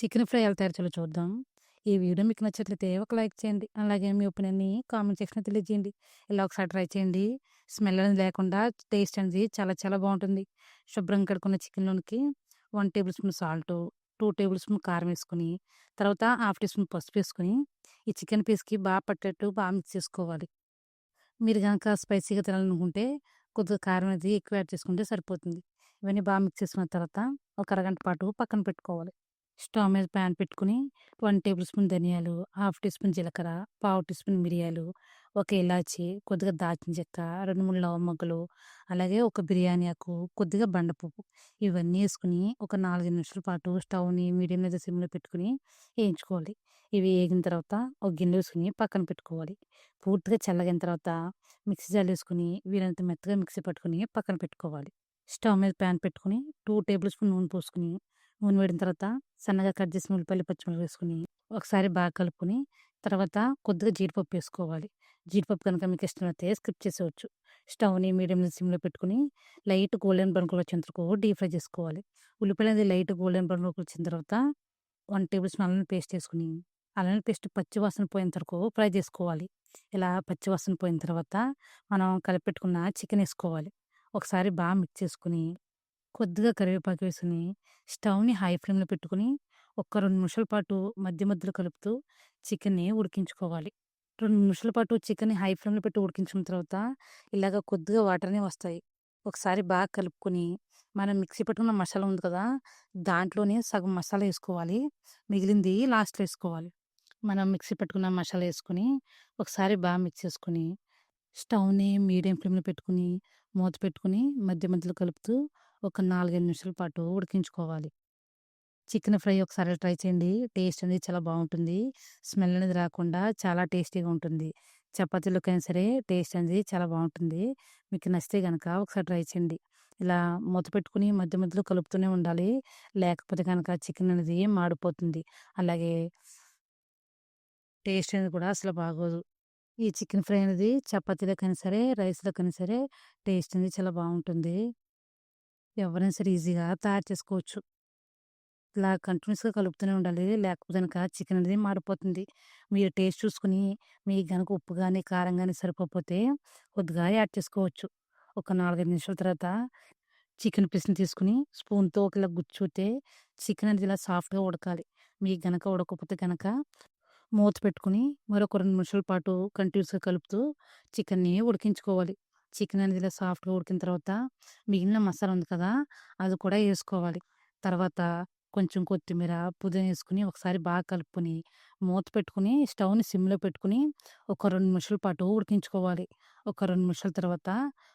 Chicken fry ఎలా తయారు చేయాలో చూద్దాం. ఈ వీడియో మీకు నచ్చినట్లయితే ఒక లైక్ చేయండి. అలాగే మీ ఒపీనియన్‌ని కామెంట్ సెక్షన్‌లో తెలియజేయండి. ఇలా ఒకసారి ట్రై చేయండి. స్మెల్ అనేది లేకుండా టేస్ట్ అనేది చాలా చాలా బాగుంటుంది శుభ్రంగా కడుక్కున్న చికెన్‌లోనికి one tablespoon salt, 2 tablespoon కారం వేసుకుని తర్వాత హాఫ్ టీ స్పూన్ పసుపు వేసుకుని ఈ చికెన్ పీస్‌కి బాగా పట్టేట్టు బాగా మిక్స్ చేసుకోవాలి. మీరు గనక స్పైసీగా తినాలనుకుంటే కొద్దిగా కారం అనేది ఎక్కువ యాడ్ చేసుకుంటే సరిపోతుంది. ఇవన్నీ బాగా మిక్స్ చేసుకున్న తర్వాత ఒక అరగంట పాటు పక్కన పెట్టుకోవాలి. స్టవ్ మీద ప్యాన్ పెట్టుకుని వన్ టేబుల్ స్పూన్ ధనియాలు, హాఫ్ టీ స్పూన్ జీలకర్ర, పావు టీ స్పూన్ మిరియాలు, ఒక ఇలాచి, కొద్దిగా దాల్చిన చెక్క, 2, 3 లవంగములు, అలాగే ఒక బిర్యానీ ఆకు, కొద్దిగా బండపప్పు ఇవన్నీ వేసుకుని ఒక 4, 5 నిమిషాల పాటు స్టవ్‌ని మీడియం లేదా సిమ్‌లో పెట్టుకొని వేయించుకోవాలి. ఇవి వేగిన తర్వాత ఒక గిన్నె వేసుకుని పక్కన పెట్టుకోవాలి. పూర్తిగా చల్లగిన తర్వాత మిక్సీ జాలు వేసుకొని వీలంత మెత్తగా మిక్సీ పట్టుకొని పక్కన పెట్టుకోవాలి. స్టవ్ మీద ప్యాన్ పెట్టుకొని టూ టేబుల్ స్పూన్ నూనె పోసుకొని, నూనె వేడిన తర్వాత సన్నగా కట్ చేసిన ఉల్లిపాయలు, పచ్చిమిరపకాయలు వేసుకొని ఒకసారి బాగా కలుపుకొని తర్వాత కొద్దిగా జీడిపప్పు వేసుకోవాలి. జీడిపప్పు కనుక మీకు ఇష్టమైతే స్కిప్ చేసేవచ్చు స్టవ్‌ని మీడియం సిమ్‌లో పెట్టుకొని లైట్ గోల్డెన్ బ్రౌన్ కలర్ వచ్చేంత డీప్ ఫ్రై చేసుకోవాలి. ఉల్లిపాయలు అనేది లైట్ గోల్డెన్ బ్రౌన్ వచ్చిన తర్వాత వన్ టేబుల్ స్పూన్ అల్లం పేస్ట్ వేసుకుని అల్లం పేస్ట్ పచ్చి వాసన పోయేంత వరకు ఫ్రై చేసుకోవాలి. ఇలా పచ్చి వాసన పోయిన తర్వాత మనం కలిపెట్టుకున్న చికెన్ వేసుకోవాలి. ఒకసారి బాగా మిక్స్ చేసుకొని, కొద్దిగా కరివేపాకు వేసుకొని స్టవ్‌ని హై ఫ్లేమ్‌లో పెట్టుకొని ఒక 2 నిమిషాల పాటు మధ్య మధ్యలో కలుపుతూ చికెన్‌ని ఉడికించుకోవాలి. 2 నిమిషాల పాటు చికెన్‌ని హై ఫ్లేమ్‌లో పెట్టి ఉడికించుకున్న తర్వాత ఇలాగ కొద్దిగా వాటర్ అనేవి వస్తాయి. ఒకసారి బాగా కలుపుకొని మనం మిక్సీ పట్టుకున్న మసాలా ఉంది కదా! దాంట్లోనే సగం మసాలా వేసుకోవాలి. మిగిలింది లాస్ట్‌లో వేసుకోవాలి. మనం మిక్సీ పట్టుకున్న మసాలా వేసుకొని ఒకసారి బాగా మిక్స్ చేసుకొని స్టవ్‌ని మీడియం ఫ్లేమ్‌లో పెట్టుకొని మూత పెట్టుకొని మధ్య మధ్యలో కలుపుతూ ఒక 4, 5 నిమిషాల పాటు ఉడికించుకోవాలి. చికెన్ ఫ్రై ఒకసారి ట్రై చేయండి. టేస్ట్ అనేది చాలా బావుంటుంది. స్మెల్ అనేది రాకుండా చాలా టేస్టీగా ఉంటుంది. చపాతీలోకైనా సరే టేస్ట్ అనేది చాలా బావుంటుంది. మీకు నచ్చితే గనక ఒకసారి ట్రై చేయండి. ఇలా మూత పెట్టుకొని మధ్య మధ్యలో కలుపుతూనే ఉండాలి. లేకపోతే గనక చికెన్ అనేది మాడిపోతుంది. అలాగే టేస్ట్ అనేది కూడా అసలు బాగోదు. ఈ చికెన్ ఫ్రై అనేది చపాతీలోకైనా సరే, రైస్‌లోకైనా సరే టేస్ట్ అనేది చాలా బాగుంటుంది ఎవరైనా సరే ఈజీగా తయారు చేసుకోవచ్చు. ఇలా కంటిన్యూస్గా కలుపుతూనే ఉండాలి. లేకపోతే కనుక చికెన్ అనేది మాడిపోతుంది. మీరు టేస్ట్ చూసుకొని మీకు కనుక ఉప్పు కానీ కారం కానీ సరిపోతే కొద్దిగా యాడ్ చేసుకోవచ్చు. ఒక 4, 5 నిమిషాల తర్వాత చికెన్ పీస్‌ని తీసుకొని స్పూన్‌తో ఒకలా గుచ్చుతే చికెన్ అనేది ఇలా సాఫ్ట్‌గా ఉడకాలి. మీకు గనక ఉడకపోతే గనక మూత పెట్టుకొని మరొక రెండు నిమిషాల పాటు కంటిన్యూస్గా కలుపుతూ చికెన్‌ని ఉడికించుకోవాలి. చికెన్ అనేది ఇలా సాఫ్ట్‌గా ఉడికిన తర్వాత మిగిలిన మసాలా ఉంది కదా! అది కూడా వేసుకోవాలి. తర్వాత కొంచెం కొత్తిమీర, పుదీనా వేసుకొని ఒకసారి బాగా కలుపుకొని మూత పెట్టుకొని స్టవ్‌ని సిమ్‌లో పెట్టుకొని ఒక రెండు నిమిషాల పాటు ఉడికించుకోవాలి. ఒక రెండు నిమిషాల తర్వాత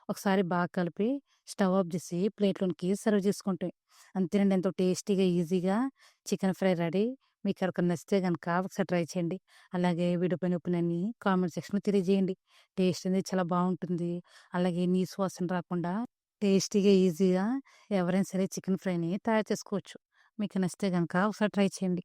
ఒకసారి బాగా కలిపి స్టవ్ ఆఫ్ చేసి ప్లేట్‌లోనికి సర్వ్ చేసుకుంటాయి అంతేనండి ఎంతో టేస్టీగా, ఈజీగా చికెన్ ఫ్రై రెడీ. మీకు ఎవరికైనా నచ్చితే కనుక ఒకసారి ట్రై చేయండి. అలాగే వీడియో పైన ఒపీనియన్‌ని కామెంట్ సెక్షన్‌లో తెలియజేయండి. టేస్ట్ అనేది చాలా బాగుంటుంది అలాగే నీ వాసన రాకుండా టేస్టీగా, ఈజీగా ఎవరైనా సరే చికెన్ ఫ్రైని తయారు చేసుకోవచ్చు. మీకు నచ్చితే కనుక ఒకసారి ట్రై చేయండి.